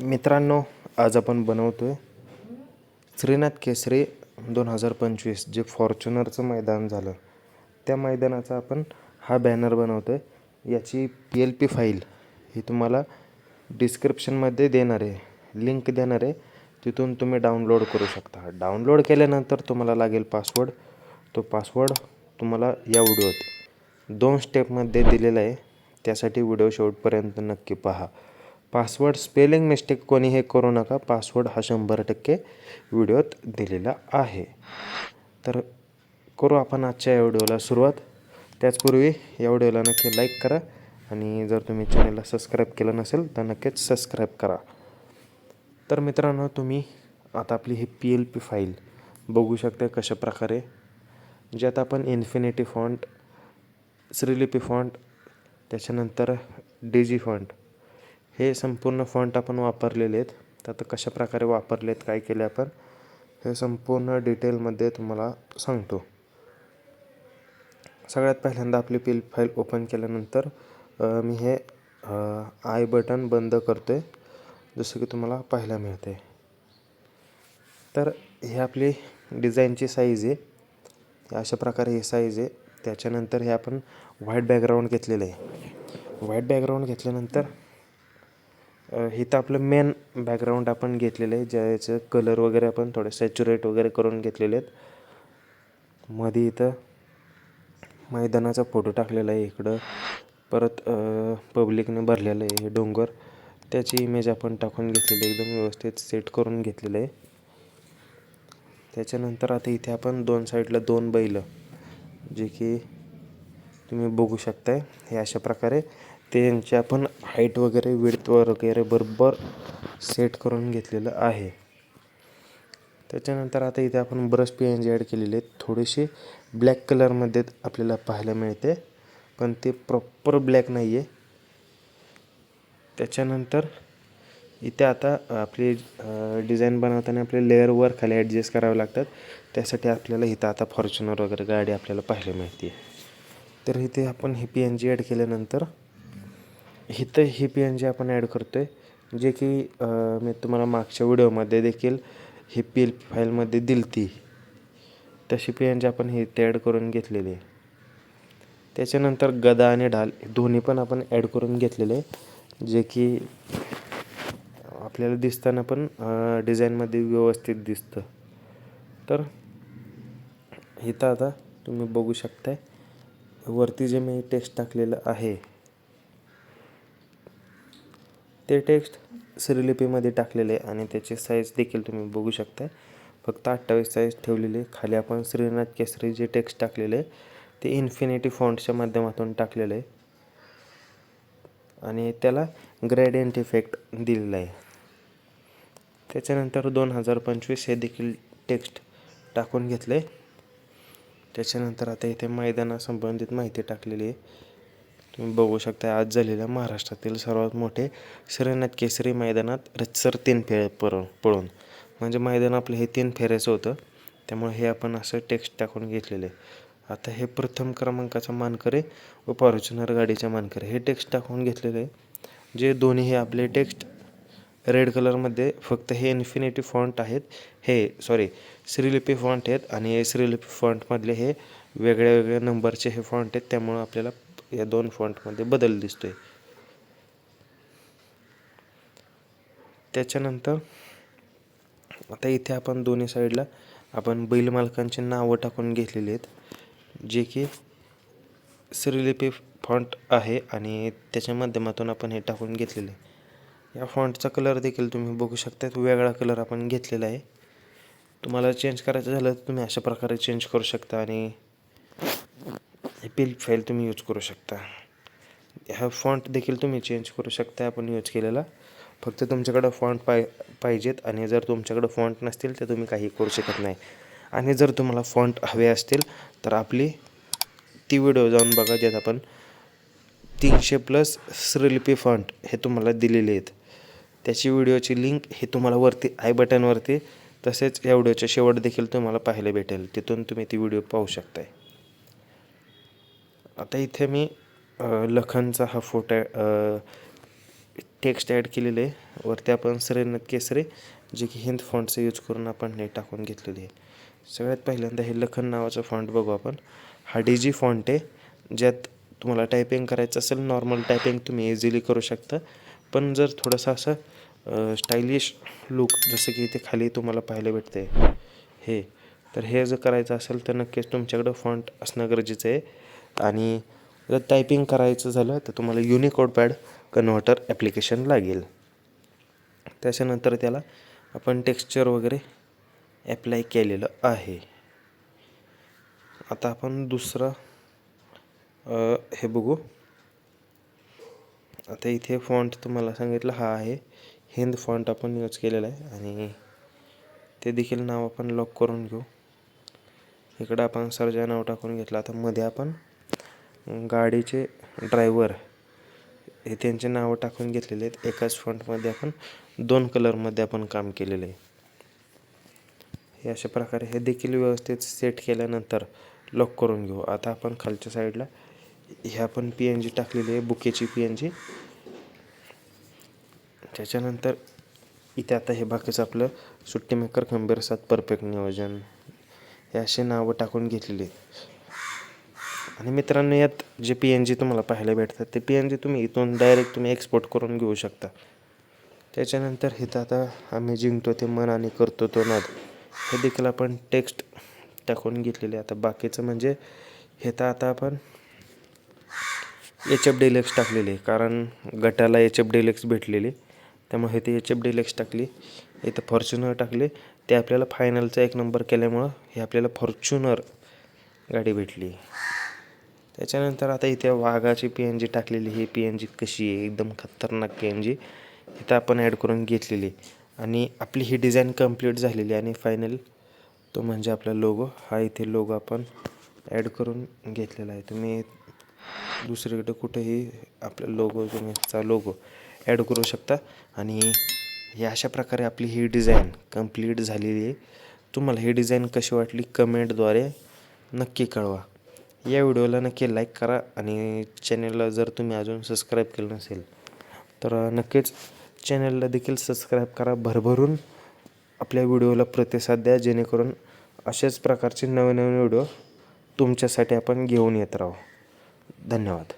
मित्रांनो आज आपण बनवतोय श्रीनाथ केसरी दोन हजार पंचवीस जे फॉर्च्युनरचं मैदान झालं. त्या मैदानाचा आपण हा बॅनर बनवतो आहे याची पी एल पी फाईल ही तुम्हाला डिस्क्रिप्शनमध्ये देणार आहे. लिंक देणार आहे. तिथून तुम्ही डाउनलोड करू शकता. डाउनलोड केल्यानंतर तुम्हाला लागेल पासवर्ड तो पासवर्ड तुम्हाला या व्हिडिओत दोन स्टेपमध्ये दिलेला आहे. त्यासाठी व्हिडिओ शेवटपर्यंत नक्की पहा. पासवर्ड स्पेलिंग मिस्टेक कोणी हे करू नका. पासवर्ड हा शंभर टक्के व्हिडिओत दिलेला आहे. तर करू आपण आजच्या या व्हिडिओला सुरुवात. त्याचपूर्वी या व्हिडिओला नक्की लाईक करा आणि जर तुम्ही चॅनलला सबस्क्राईब केलं नसेल तर नक्कीच सबस्क्राईब करा. तर मित्रांनो तुम्ही आता आपली ही पी एल पी फाईल बघू शकता कशा प्रकारे ज्यात आपण इन्फिनिटी फॉन्ट श्रीलिपी फॉन्ट त्याच्यानंतर डेजी फॉन्ट हे संपूर्ण फॉन्ट आपण वापरलेले आहेत. तर आता कशा प्रकारे वापरलेत काय केले आपण हे संपूर्ण डिटेलमध्ये तुम्हाला सांगतो. सगळ्यात पहिल्यांदा आपली पिल फाईल ओपन केल्यानंतर मी हे आय बटन बंद करतो आहे जसं की तुम्हाला पाहायला मिळते तर हे आपली डिझाईनची साईज आहे. हे अशा प्रकारे ही साईज आहे. त्याच्यानंतर हे आपण व्हाईट बॅकग्राऊंड घेतलेलं आहे. व्हाईट बॅकग्राऊंड घेतल्यानंतर इथं आपलं मेन बॅकग्राऊंड आपण घेतलेलं आहे. ज्याचं कलर वगैरे आपण थोडे सॅच्युरेट वगैरे करून घेतलेले आहेत. मध्ये इथं मैदानाचा फोटो टाकलेला आहे इकडं. परत पब्लिकने भरलेलं आहे हे डोंगर. त्याची इमेज आपण टाकून घेतलेली आहे. एकदम व्यवस्थित सेट करून घेतलेलं आहे. त्याच्यानंतर आता इथे आपण दोन साईडला दोन बैलं. जे की तुम्ही बघू शकताय. हे अशा प्रकारे त्यांच्या आपण हाईट वगैरे विड्थ वगैरे बरोबर सेट करून घेतलेलं आहे. त्याच्यानंतर आता इथे आपण brush P N G add केलेले आहेत. थोडीशी ब्लॅक कलरमध्ये आपल्याला पाहायला मिळते. पण ते प्रॉपर ब्लॅक नाही आहे त्याच्यानंतर इथे आता आपली डिझाईन बनवताना आपले लेअर वर खाली ॲडजस्ट करावे लागतात. त्यासाठी आपल्याला इथं आता फॉर्च्युनर वगैरे गाडी आपल्याला पाहायला मिळते तर इथे आपण हे पी एन जी ॲड केल्यानंतर इथं ही पी एन जी आपण ॲड करतो आहे जे की मी तुम्हाला मागच्या व्हिडिओमध्ये देखील ही पी एल फाईलमध्ये दिलती. तशी पी एन जी आपण ही ते ॲड करून घेतलेली आहे. त्याच्यानंतर गदा आणि ढाल हे दोन्ही पण आपण ॲड करून घेतलेले आहे. जे की आपल्याला दिसताना पण डिझाईनमध्ये व्यवस्थित दिसतं. तर इथं आता तुम्ही बघू शकताय वरती जे मी टेक्स्ट टाकलेलं आहे ते टेक्स्ट श्रीलिपीमध्ये टाकलेले आहे आणि त्याची साईज देखील तुम्ही बघू शकता फक्त अठ्ठावीस साईज ठेवलेली आहे. खाली आपण श्रीनाथ केसरी जे टेक्स्ट टाकलेले आहे ते इन्फिनिटी फॉन्टच्या माध्यमातून टाकलेलं आहे. आणि त्याला ग्रेडियंट इफेक्ट दिलेला आहे. त्याच्यानंतर दोन हजार पंचवीस हे देखील टेक्स्ट टाकून घेतलं आहे. त्याच्यानंतर आता इथे मैदानासंबंधित माहिती टाकलेली आहे. तुम्ही बघू शकता आज झालेल्या महाराष्ट्रातील सर्वात मोठे श्रीनाथ केसरी मैदानात रचसर तीन फेरे पळून पळून. म्हणजे मैदान आपलं हे तीन फेऱ्याचं होतं. त्यामुळे हे आपण असं टेक्स्ट टाकून घेतलेलं आहे. आता हे प्रथम क्रमांकाचा मानकरी व फॉर्च्युनर गाडीचा मानकरी हे टेक्स्ट टाकून घेतलेलं आहे. जे दोन्ही हे आपले टेक्स्ट रेड कलरमध्ये फक्त हे इन्फिनिटी फॉन्ट आहेत. हे सॉरी श्रीलिपी फॉन्ट आहेत आणि हे श्रीलिपी फॉन्टमधले हे वेगळ्या वेगळ्या नंबरचे हे फॉन्ट आहेत. त्यामुळं आपल्याला या दोन फॉन्टमध्ये बदल दिसतोय. त्याच्यानंतर आता इथे आपण दोन्ही साईडला आपण बैल मालकांची नावं टाकून घेतलेली आहेत. जे की श्रीलिपी फॉन्ट आहे आणि त्याच्या माध्यमातून आपण हे टाकून घेतलेले आहे. या फॉन्टचा कलर देखील तुम्ही बघू शकता वेगळा कलर आपण घेतलेला आहे. तुम्हाला चेंज करायचं झालं तर तुम्ही अशा प्रकारे चेंज करू शकता आणि पिल फाईल तुम्ही यूज करू शकता. हा फॉन्ट देखील तुम्ही चेंज करू शकता आपण यूज केलेला. फक्त तुमच्याकडं फॉन्ट पाय पाहिजेत आणि जर तुमच्याकडं फॉन्ट नसतील तर तुम्ही काही करू शकत नाही. आणि जर तुम्हाला फॉन्ट हवे असतील तर आपली ती व्हिडिओ जाऊन बघा ज्यात आपण तीनशे प्लस श्रीलिपी फॉन्ट हे तुम्हाला दिलेले आहेत. त्याची व्हिडिओची लिंक हे तुम्हाला वरती आय बटनवरती तसेच या व्हिडिओच्या शेवट देखील तुम्हाला पाहायला भेटेल. तिथून तुम्ही ती व्हिडिओ पाहू शकताय. आता इथे मी लखनचा हा फोटो टेक्स्ट ॲड केलेलं आहे. वरती आपण सरेनत केसरे जे की हिंद फॉन्टचं यूज करून आपण हे टाकून घेतलेली आहे. सगळ्यात पहिल्यांदा हे लखन नावाचं फॉन्ट बघू आपण. हा डी जी फॉन्ट आहे. ज्यात तुम्हाला टायपिंग करायचं असेल नॉर्मल टायपिंग तुम्ही इझिली करू शकता. पण जर थोडंसं असं स्टायलिश लुक जसं की इथे खाली तुम्हाला पाहायला भेटते हे. तर हे जर करायचं असेल तर नक्कीच तुमच्याकडं फॉन्ट असणं गरजेचं आहे. आणि जर टायपिंग करायचं झालं तर तुम्हाला युनिकोड पॅड कन्व्हर्टर ॲप्लिकेशन लागेल. त्याच्यानंतर त्याला आपण टेक्स्चर वगैरे ॲप्लाय केलेलं आहे. आता आपण दुसरं हे बघू. आता इथे फॉन्ट तुम्हाला सांगितलं हा आहे. हिंद फॉन्ट आपण यूज केलेला आहे आणि ते देखील नाव आपण लॉक करून घेऊ. इकडं आपण सर्जा नाव टाकून घेतलं. आता मध्ये आपण गाडीचे ड्रायव्हर हे त्यांचे नावं टाकून घेतलेले आहेत. एकाच फंटमध्ये आपण दोन कलरमध्ये आपण काम केलेलं आहे. हे अशा प्रकारे हे देखील व्यवस्थित सेट केल्यानंतर लॉक करून घेऊ. आता आपण खालच्या साईडला हे आपण पी एन जी टाकलेली आहे बुकेची पी एन जी त्याच्यानंतर इथे आता हे बाकीचं आपलं सुट्टी मेकर खंबीर सात परफेक्ट नियोजन. हे असे नावं टाकून घेतलेली आहेत. आणि मित्रांनो यात जे पी एन जी तुम्हाला पाहायला भेटतात ते पी एन जी तुम्ही इथून डायरेक्ट तुम्ही एक्सपोर्ट करून घेऊ शकता. त्याच्यानंतर इथं आता आम्ही जिंकतो ते मन आणि करतो तो नाद. हे देखील आपण टेक्स्ट टाकून घेतलेले. आता बाकीचं म्हणजे हे तर आता आपण एच एफ डिलेक्स टाकलेले कारण गटाला एच एफ डिलेक्स भेटलेली. त्यामुळे हे ते एच एफ डिलेक्स टाकली. इथं फॉर्च्युनर टाकले. ते आपल्याला फायनलचा एक नंबर केल्यामुळं हे आपल्याला फॉर्च्युनर गाडी भेटली. त्याच्यानंतर आता इथे वाघाची पी एन जी टाकलेली ही पी एन जी कशी आहे? एकदम खतरनाक पी एन जी इथं आपण ॲड करून घेतलेली आणि आपली ही डिझाईन कंप्लीट झालेली आणि फायनल तो म्हणजे आपला लोगो हा इथे लोगो आपण ॲड करून घेतलेला आहे. तुम्ही दुसरीकडे कुठेही आपला लोगो तुम्हीचा लोगो ॲड करू शकता. आणि हे अशा प्रकारे आपली ही डिझाईन कंप्लीट झालेली आहे. तुम्हाला ही डिझाईन कशी वाटली? कमेंटद्वारे नक्की कळवा. या व्हिडिओला नक्की लाईक करा आणि चॅनलला जर तुम्ही अजून सबस्क्राईब केलं नसेल तर नक्कीच चॅनलला देखील सबस्क्राईब करा. भरभरून आपल्या व्हिडिओला प्रतिसाद द्या जेणेकरून अशाच प्रकारचे नवे नवीन व्हिडिओ तुमच्यासाठी आपण घेऊन येत राहू. धन्यवाद.